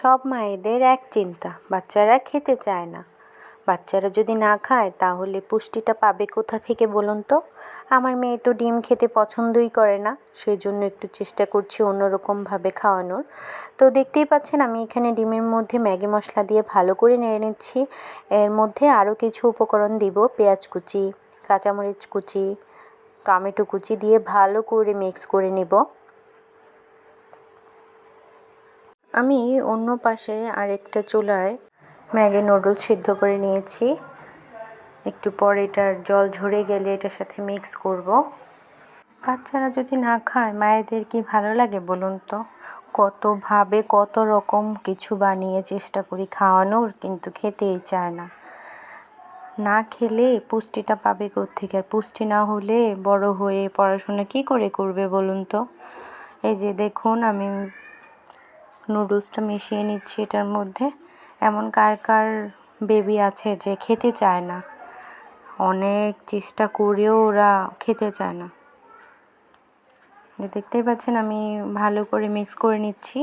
সব মায়েদের এক চিন্তা, বাচ্চারা খেতে চায় না। বাচ্চারা যদি না খায়, তাহলে পুষ্টিটা পাবে কোথা থেকে বলুন তো? আমার মেয়ে তো ডিম খেতে পছন্দই করে না সেই জন্য একটু চেষ্টা করছি অন্যরকমভাবে খাওয়ানোর। তো দেখতেই পাচ্ছেন, আমি এখানে ডিমের মধ্যে ম্যাগি মশলা দিয়ে ভালো করে নেড়ে নিচ্ছি। এর মধ্যে আরও কিছু উপকরণ দিব, পেঁয়াজ কুচি, কাঁচামরিচ কুচি, টমেটো কুচি দিয়ে ভালো করে মিক্স করে নেব। আমি অন্য পাশে আরেকটা চুলায় ম্যাগি নুডলস সিদ্ধ করে নিয়েছি। একটু পর এটার জল ঝরে গেলে এটার সাথে মিক্স করব। বাচ্চারা যদি না খায়, মায়েদের কি ভালো লাগে বলুন তো? কতভাবে কত রকম কিছু বানিয়ে চেষ্টা করি খাওয়ানোর, কিন্তু খেতেই চায় না। না খেলে পুষ্টিটা পাবে কোত্থেকে? আর পুষ্টি না হলে বড় হয়ে পড়াশোনা কি করে করবে বলুন তো? এই যে দেখুন, আমি নুডলসটা মিশিয়ে নিচ্ছি এটার মধ্যে। এমন কার কার বেবি আছে যে খেতে চায় না। অনেক চেষ্টা করেও ওরা খেতে চায় না। দেখতেই পাচ্ছেন আমি ভালো করে মিক্স করে নিচ্ছি।